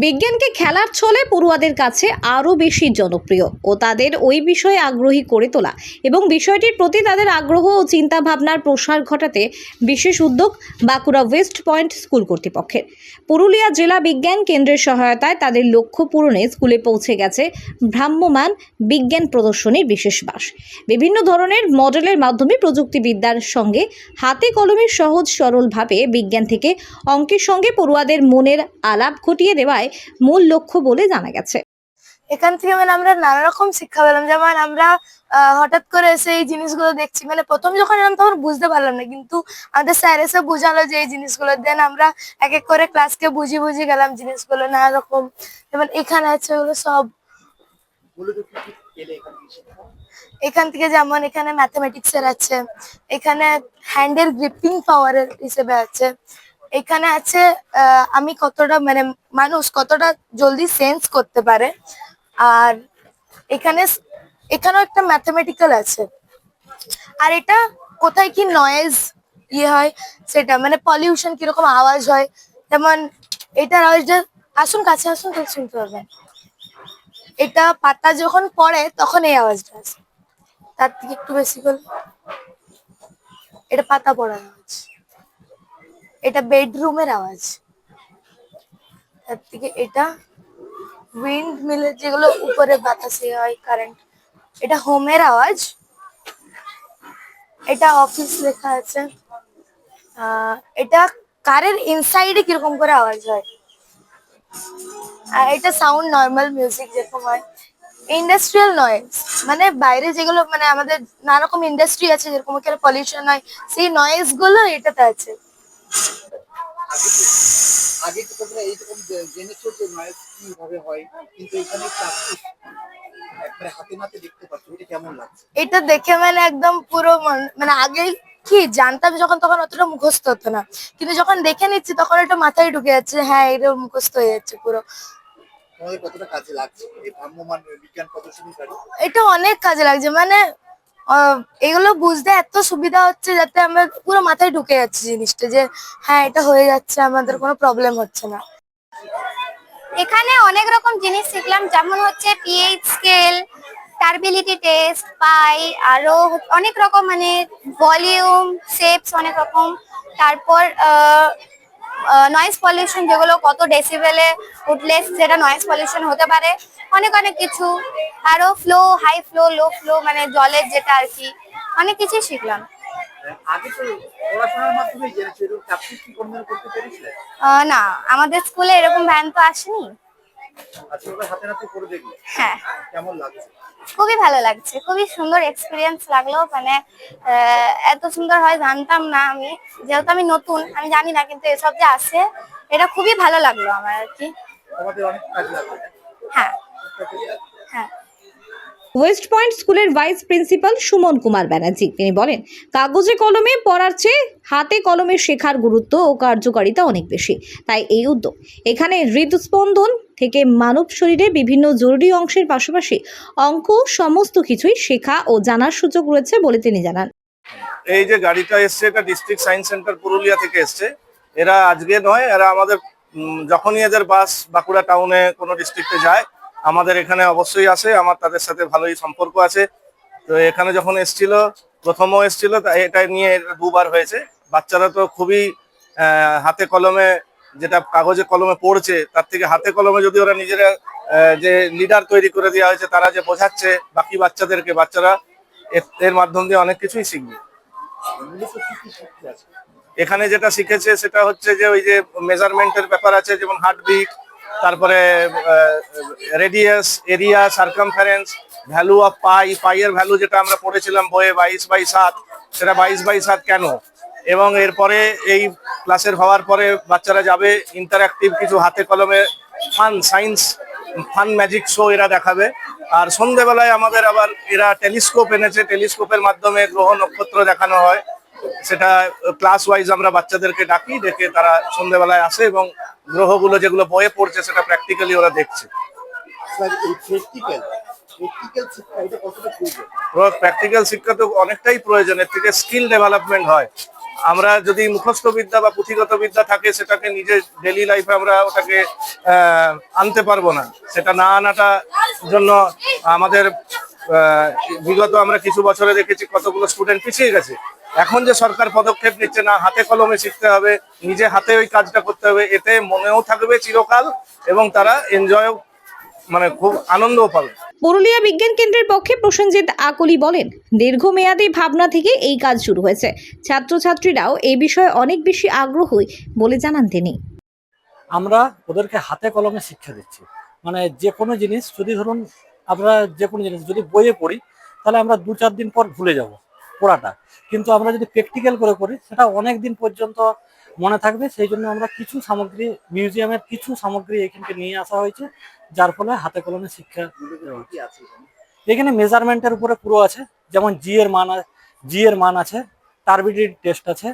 বিজ্ঞানকে খেলার ছলে পড়ুয়াদের কাছে আরও বেশি জনপ্রিয় ও তাদের ওই বিষয়ে আগ্রহী করে তোলা এবং বিষয়টির প্রতি তাদের আগ্রহ ও চিন্তা ভাবনার প্রসার ঘটাতে বিশেষ উদ্যোগ বাঁকুড়া ওয়েস্ট পয়েন্ট স্কুল কর্তৃপক্ষের। পুরুলিয়া জেলা বিজ্ঞান কেন্দ্রের সহায়তায় তাদের লক্ষ্য পূরণে স্কুলে পৌঁছে গেছে ভ্রাম্যমান বিজ্ঞান প্রদর্শনীর বিশেষ বাস। বিভিন্ন ধরনের মডেলের মাধ্যমে প্রযুক্তিবিদ্যার সঙ্গে হাতে কলমে সহজ সরলভাবে বিজ্ঞান থেকে অঙ্কের সঙ্গে পড়ুয়াদের মনের আলাপ ঘটিয়ে দেওয়ায় মূল লক্ষ্য বলে জানা গেছে। এখান থেকে মানে আমরা নানা রকম শিক্ষা পেলাম। যেমন আমরা হঠাৎ করে এসে এই জিনিসগুলো দেখছি। মানে প্রথম যখন এলাম তখন বুঝতে পারলাম না, কিন্তু আমাদের স্যার এসে বোঝালো যে এই জিনিসগুলো। দেন আমরা এক এক করে ক্লাসকে বুঝি বুঝি গেলাম জিনিসগুলো, নানা রকম। যেমন এখানে আছে ওগুলো সব। এখান থেকে যেমন এখানে ম্যাথামেটিক্স এর আছে। এখানে হ্যান্ডের গ্রিপিং পাওয়ারের হিসেবে আছে। এখানে আছে আমি কতটা মানে মানুষ কতটা জলদি সেন্স করতে পারে। আর এখানে এখানেও একটা ম্যাথামেটিক্যাল আছে। আর এটা কোথায় কি নয়েজ ইয়ে হয় সেটা মানে পলিউশন কীরকম আওয়াজ হয়, যেমন এটার আওয়াজটা আসুন কাছে, আসুন, তাহলে শুনতে পারবেন। এটা পাতা যখন পড়ে, তখন এই আওয়াজটা আসে। তার থেকে একটু বেশি করলে এটা পাতা পড়ার আওয়াজ। এটা বেডরুমের আওয়াজ। তার থেকে এটা উইন্ড মিলের যেগুলো উপরে বাতাসে হয় কারেন্ট এটা হোমের আওয়াজ। এটা অফিস লেখা আছে। এটা কারের ইনসাইডে কীরকম করে আওয়াজ হয়? আর এটা সাউন্ড নর্মাল মিউজিক যেরকম হয়। ইন্ডাস্ট্রিয়াল নয়েজ মানে বাইরে যেগুলো মানে আমাদের নানা রকম ইন্ডাস্ট্রি আছে, যেরকম পলিউশন হয়, সেই নয়েজগুলো এটাতে আছে। আগে তো তোমরা এইরকম জেনেছো যে নয়েজ কীভাবে হয় কিন্তু এখানে প্লাস্টিক একবারে হাতে নাতে দেখতে পাচ্ছ এটা কেমন লাগছে? এটা দেখে মানে একদম পুরো মন- মানে আগে কি জানতাম যখন তখন অতটা মুখস্থ হতো না। কিন্তু যখন দেখে নিচ্ছি তখন এটা মাথায় ঢুকে যাচ্ছে হ্যাঁ এটা মুখস্থ হয়ে যাচ্ছে পুরো। কতটা কাজে লাগছে? এটা অনেক কাজে লাগছে। মানে এগুলো বুঝতে এত সুবিধা হচ্ছে যাতে আমরা পুরো মাথায় ঢুকে যাচ্ছে জিনিসটা যে হ্যাঁ এটা হয়ে যাচ্ছে, আমাদের কোনো প্রবলেম হচ্ছে না। এখানে অনেক রকম জিনিস শিখলাম, যেমন হচ্ছে পিএইচ স্কেল টার্বিলিটি টেস্ট পাই আরও অনেক রকম মানে ভলিউম শেপস অনেক রকম। তারপর নয়েজ পলিউশন যেগুলো কত ডেসিবেলে উঠলে সেটা নয়েস পলিউশন হতে পারে। অনেক অনেক কিছু। আরও flow high flow low flow মানে জলের যেটা আর কি। অনেক কিছুই শিখলাম। না আমাদের স্কুলে এরকম ভ্যান তো আসেনি। হ্যাঁ। খুবই ভালো লাগছে খুবই সুন্দর এক্সপিরিয়েন্স লাগল মানে এত সুন্দর হয় জানতাম না আমি। যেহেতু আমি নতুন আমি জানি না কিন্তু এসব যে আছে এটা খুবই ভালো লাগল আমার আর কি। হ্যাঁ। হ্যাঁ। ওয়েস্ট পয়েন্ট স্কুলের ভাইস প্রিন্সিপাল সুমন কুমার ব্যানার্জি তিনি বলেন কাগজে কলমে পড়ার চেয়ে হাতে কলমে শেখার গুরুত্ব ও কার্যকারিতা অনেক বেশি তাই এই উদ্যোগ। এখানে হৃদস্পন্দন থেকে মানব শরীরে বিভিন্ন জরুরি অংশের পাশাপাশি অঙ্ক, সমস্ত কিছুই শেখা ও জানার সুযোগ রয়েছে বলে তিনি জানান। এই যে গাড়িটা এসছে, এটা ডিস্ট্রিক্ট সায়েন্স সেন্টার পুরুলিয়া থেকে এসছে। এরা আজকে নয়, এরা আমাদের যখনই এদের বাস বাঁকুড়া টাউনে কোনো ডিস্ট্রিক্টে যায়, আমাদের এখানে অবশ্যই আসে, আমার তাদের সাথে ভালোই সম্পর্ক আছে। তো এখানে যখন এসছিল, প্রথমও এসছিল এটা নিয়ে দুবার হয়েছে। বাচ্চারা তো খুবই হাতে কলমে যেটা কাগজে কলমে পড়ছে, তার থেকে হাতে কলমে যদি ওরা নিজেরা যে লিডার তৈরি করে দেওয়া হয়েছে, তারা যে বোঝাচ্ছে, বাকি বাচ্চাদেরকে, বাচ্চারা এর- মাধ্যম দিয়ে অনেক কিছুই শিখবে। এখানে যেটা শিখেছে, সেটা হচ্ছে যে ওই যে মেজারমেন্টের ব্যাপার আছে, যেমন হার্টবিট, তারপরে radius area circumference value of pi পাইয়ের value যেটা আমরা পড়েছিলাম বইয়ে বাইশ বাই সাত, সেটা বাইশ বাই সাত কেন? এবং এরপরে এই ক্লাসের হওয়ার পরে বাচ্চারা যাবে ইন্টারাক্টিভ কিছু হাতে কলমে fun science fun magic show এরা দেখাবে। আর সন্ধেবেলায় আমাদের আবার এরা টেলিস্কোপ এনেছে টেলিস্কোপের মাধ্যমে গ্রহ নক্ষত্র দেখানো হয়। সেটা ক্লাস ওয়াইজ আমরা বাচ্চাদেরকে ডাকি ডেকে তারা সন্ধেবেলায় আসে এবং গ্রহগুলো যেগুলো বয়ে পড়ছে সেটা প্র্যাকটিক্যালি ওরা দেখছে। প্র্যাকটিক্যাল শিক্ষা তো অনেকটাই প্রয়োজন এর থেকে স্কিল ডেভেলপমেন্ট হয়। আমরা যদি মুখস্থ বিদ্যা বা পুঁথিগত বিদ্যা থাকে, সেটাকে নিজের ডেলি লাইফে আমরা ওটাকে আনতে পারব না। সেটা না আনাটা জন্য আমাদের বিগত আমরা কিছু বছরে দেখেছি কতগুলো স্টুডেন্ট পিছিয়ে গেছে। এখন যে সরকার পদক্ষেপ নিচ্ছে, না, হাতে কলমে শিখতে হবে, নিজে হাতে ওই কাজটা করতে হবে, এতে মনেও থাকবে চিরকাল এবং তারা এনজয় মানে খুব আনন্দও পাবে। পুরুলিয়া বিজ্ঞান কেন্দ্রের পক্ষে প্রসেনজিৎ আকলি বলেন, দীর্ঘমেয়াদী ভাবনা থেকে এই কাজ শুরু হয়েছে। ছাত্রছাত্রীরাও এই বিষয়ে অনেক বেশি আগ্রহী বলে জানান তিনি। আমরা ওদেরকে হাতে কলমে শিক্ষা দিচ্ছি। মানে যে কোনো জিনিস যদি ধরুন আমরা যে কোনো জিনিস যদি বইয়ে পড়ি, তাহলে আমরা দু চার দিন পর ভুলে যাব পড়াটা কিন্তু আমরা যদি প্র্যাকটিক্যাল করে করি সেটা অনেক দিন পর্যন্ত মনে থাকবে, সেই জন্য আমরা কিছু সামগ্রী, মিউজিয়ামের কিছু সামগ্রী এখানকে নিয়ে আসা হয়েছে, যার ফলে হাতে কলমে শিক্ষা এখানে? মেজারমেন্টের উপরে পুরো আছে, যেমন জি এর মান জি এর মান আছে টার্বিডিটি টেস্ট আছে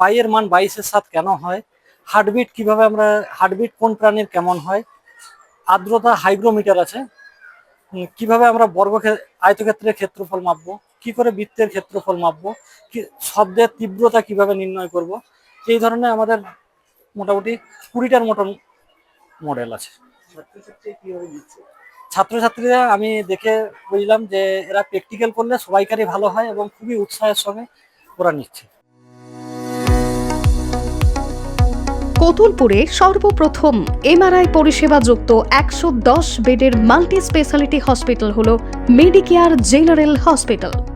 পাইয়ের মান বাইশের সাত কেন হয় হার্টবিট কীভাবে আমরা হার্টবিট কোন প্রাণীর কেমন হয়, আর্দ্রতা হাইগ্রোমিটার আছে কীভাবে আমরা বর্গ আয়তক্ষেত্রের ক্ষেত্রফল মাপবো, কি করে বৃত্তের ক্ষেত্রফল মাপবো, কি শব্দের তীব্রতা কীভাবে নির্ণয় করব এই ধরনের আমাদের মোটামুটি কুড়িটার মতন মডেল আছে। ছাত্রছাত্রীরা আমি দেখে বুঝলাম যে এরা প্র্যাকটিক্যাল করলে সবাইকারই ভালো হয় এবং খুবই উৎসাহের সঙ্গে ওরা নিচ্ছে। কতুলপুরে সর্বপ্রথম এমআরআই পরিষেবা যুক্ত একশো দশ বেডের মাল্টি স্পেশালিটি হসপিটাল হল মেডিকেয়ার জেনারেল হসপিটাল